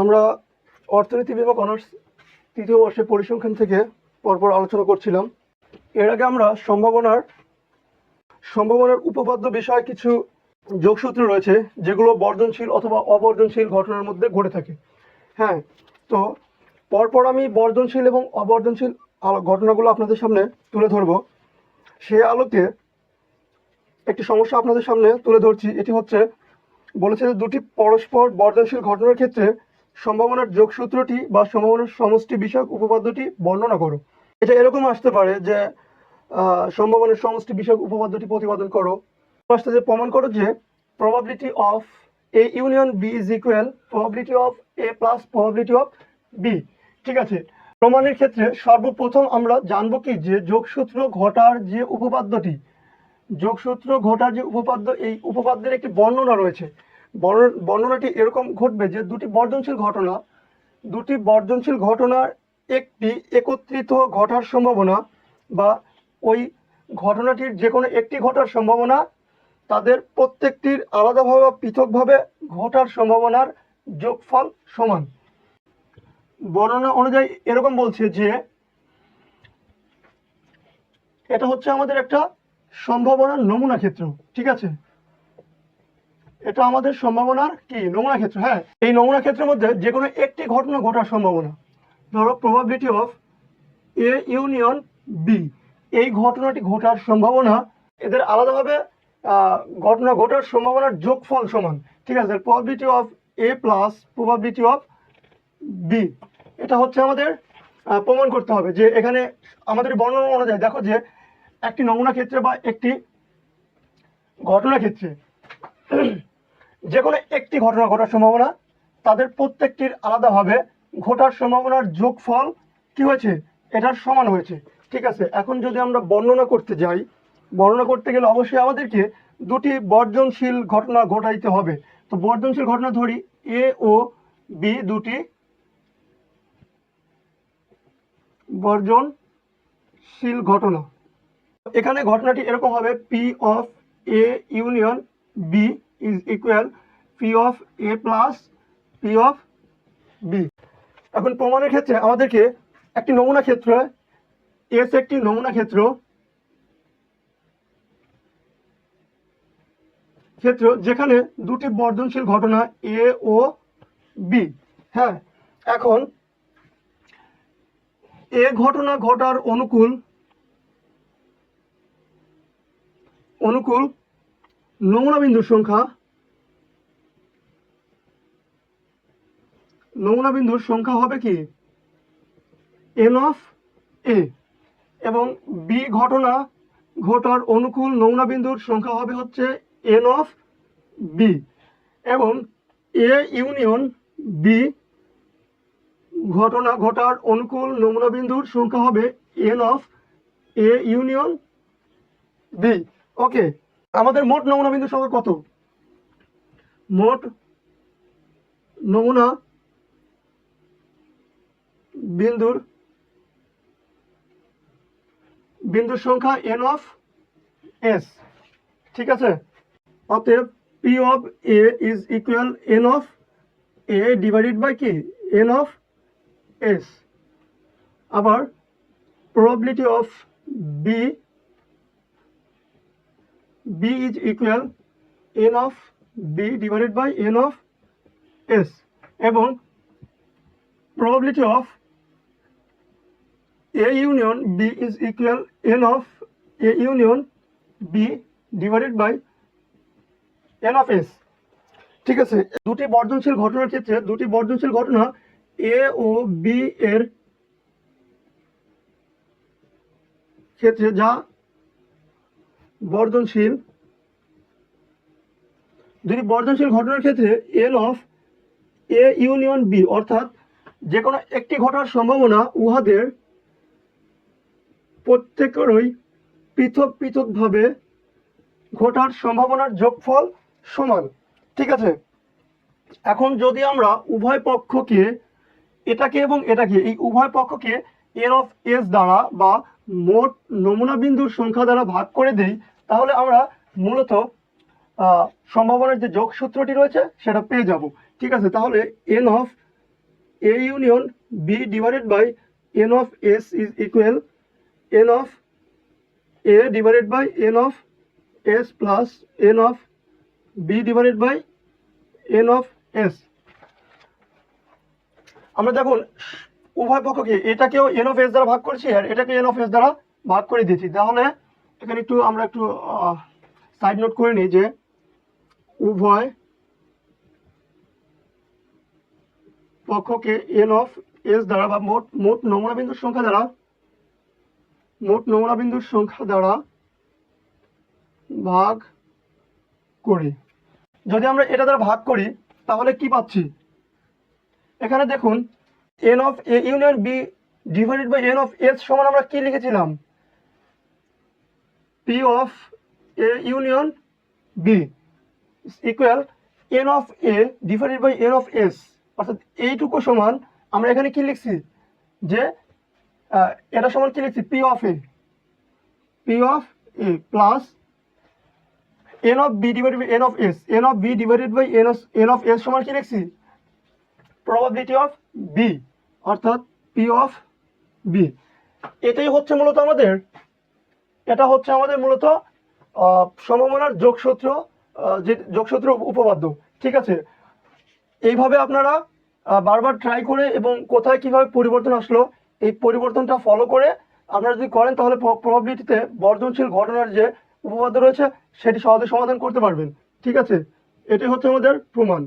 আমরা অর্থনীতি বিভাগ অনার্স তৃতীয় বর্ষের পরিসংখ্যান থেকে পরপর আলোচনা করছিলাম। এর আগে আমরা সম্ভাবনার সম্ভাবনার উপপাদ্য বিষয়ে কিছু যোগসূত্র রয়েছে, যেগুলো বর্জনশীল অথবা অবর্জনশীল ঘটনার মধ্যে ঘটে থাকে। হ্যাঁ তো পরপর আমি বর্জনশীল এবং অবর্জনশীল ঘটনাগুলো আপনাদের সামনে তুলে ধরবো। সে আলোকে একটি সমস্যা আপনাদের সামনে তুলে ধরছি, এটি হচ্ছে বলেছে যে দুটি পরস্পর বর্জনশীল ঘটনার ক্ষেত্রে সম্ভাবনার যোগসূত্রটি বা সম্ভাবনার সমষ্টি বিষয়ক উপপাদ্যটি বর্ণনা করো। এটা এরকম আসতে পারে যে সম্ভাবনার সমষ্টি বিষয়ক উপপাদ্যটি প্রতিপাদন করো। আসতে যে প্রমাণ করো যে probability of A union B is equal probability of A plus probability of B ঠিক আছে? প্রমাণের ক্ষেত্রে সর্বপ্রথম আমরা জানব কি যে যোগসূত্র ঘটার যে উপপাদ্যটি যোগসূত্র ঘটার যে উপপাদ্য, এই উপপাদ্যের একটি বর্ণনা রয়েছে। বর্ণ- বর্ণনাটি এরকম ঘটবে যে দুটি বর্জনশীল ঘটনা, দুটি বর্জনশীল ঘটনার একটি একত্রিত ঘটার সম্ভাবনা বা ওই ঘটনাটির যে কোনো একটি ঘটার সম্ভাবনা, তাদের প্রত্যেকটির আলাদাভাবে পৃথকভাবে ঘটার সম্ভাবনার যোগফল সমান। বর্ণনা অনুযায়ী এরকম বলছে যে, এটা হচ্ছে আমাদের একটা সম্ভাবনার নমুনা ক্ষেত্র, ঠিক আছে? এটা আমাদের সম্ভাবনার কি? নমুনা ক্ষেত্র হ্যাঁ। এই নমুনা ক্ষেত্রের মধ্যে যে কোনো একটি ঘটনা ঘটার সম্ভাবনা। ধরো probability of A union B এই ঘটনাটি ঘটার সম্ভাবনা, এদের আলাদাভাবে ঘটনা ঘটার সম্ভাবনার যোগফল সমান, ঠিক আছে? Probability of A plus probability of B এটা হচ্ছে আমাদের প্রমাণ করতে হবে যে এখানে আমাদের বর্ণনা অনুযায়ী, দেখো যে একটি নমুনা ক্ষেত্রে বা একটি ঘটনা ক্ষেত্রে। যে কোনো একটি ঘটনা ঘটার সম্ভাবনা, তাদের প্রত্যেকটির আলাদাভাবে ঘটার সম্ভাবনার যোগফল কি হয়েছে? এটার সমান হয়েছে। ঠিক আছে, এখন যদি আমরা বর্ণনা করতে যাই, বর্ণনা করতে গেলে অবশ্যই আমাদেরকে দুটি বর্জনশীল ঘটনা ঘটাইতে হবে। তো বর্জনশীল ঘটনা ধরি এ ও বি দুটি বর্জনশীল ঘটনা। এখানে ঘটনাটি এরকম হবে P of A union B is equal P of A plus P of B এখন প্রমাণের ক্ষেত্রে আমাদেরকে একটি নমুনা ক্ষেত্র এস একটি নমুনা ক্ষেত্র ক্ষেত্র যেখানে দুটি বর্ধনশীল ঘটনা এ ও বি হ্যাঁ এখন এ ঘটনা ঘটার অনুকূল অনুকূল নমুনা বিন্দুর সংখ্যা নমুনা বিন্দুর সংখ্যা হবে কি? এন অফ এ এবং বি ঘটনা ঘটার অনুকূল নমুনা বিন্দুর সংখ্যা হবে হচ্ছে এন অফ বি এবং এ ইউনিয়ন বি ঘটনা ঘটার অনুকূল নমুনা বিন্দুর সংখ্যা হবে N of A union B okay, আমাদের মোট নমুনা বিন্দুর সংখ্যা কত? মোট নমুনা বিন্দুর বিন্দুর সংখ্যা এন অফ এস ঠিক আছে? অতএব P of A is equal N of A divided by কি এন অফ এস আবার probability of b b is equal n of b divided by n of s এবং probability of a union b is equal n of a union b divided by n of s ঠিক আছে দুটি বর্ধনশীল ঘটনার ক্ষেত্রে দুটি বর্ধনশীল ঘটনা এ ও বি এর ক্ষেত্রে যা বর্ধনশীল, দুটি বর্ধনশীল ঘটনার ক্ষেত্রে L of A union B অর্থাৎ যে কোনো একটি ঘটার সম্ভাবনা উহাদের প্রত্যেকেরই পৃথক পৃথকভাবে ঘটার সম্ভাবনার যোগফল সমান। ঠিক আছে? এখন যদি আমরা উভয় পক্ষকে এটাকে এবং এটাকে, এই উভয় পক্ষকে এন অফ এস দ্বারা বা মোট নমুনা বিন্দুর সংখ্যা দ্বারা ভাগ করে দেই তাহলে আমরা মূলত সম্ভাবনার যে যোগ সূত্রটি রয়েছে সেটা পেয়ে যাব। ঠিক আছে, তাহলে N of A union B divided by N of S is equal N of A divided by N of S plus N of B divided by N of S আমরা দেখুন, উভয় পক্ষকে এটাকেও এন অফ এস দ্বারা ভাগ করেছি আর এটাকে N of S দ্বারা ভাগ করে দিয়েছি। তাহলে এখানে একটু আমরা একটু সাইড নোট করে নিই যে উভয় পক্ষকে এন অফ এস দ্বারা বা মোট মোট নমুনা বিন্দুর সংখ্যা দ্বারা, মোট নমুনা বিন্দুর সংখ্যা দ্বারা ভাগ করি। যদি আমরা এটা দ্বারা ভাগ করি, তাহলে কি পাচ্ছি? এখানে দেখুন N of A union B divided by N of S সমান আমরা কি লিখেছিলাম? P of A union B equal N of A divided by N of S অর্থাৎ এইটুকু সমান আমরা এখানে কি লিখছি? যে এটা সমান কি লিখছি? P of A P of A plus N of B divided by N of S N of B divided by N of N of S সমান কি লিখছি? প্রবাবিলিটি অফ বি অর্থাৎ পি অফ বি এটাই হচ্ছে মূলত আমাদের এটা হচ্ছে আমাদের মূলত আহ, সম্ভাবনার যোগসূত্র যে যোগসূত্র উপপাদ্য ঠিক আছে? এইভাবে আপনারা বারবার ট্রাই করে এবং কোথায় কীভাবে পরিবর্তন আসলো এই পরিবর্তনটা ফলো করে আপনারা যদি করেন তাহলে প্রবাবিলিটিতে বর্ধনশীল ঘটনার যে উপপাদ্য রয়েছে সেটি সহজে সমাধান করতে পারবেন ঠিক আছে? এটি হচ্ছে আমাদের প্রমাণ।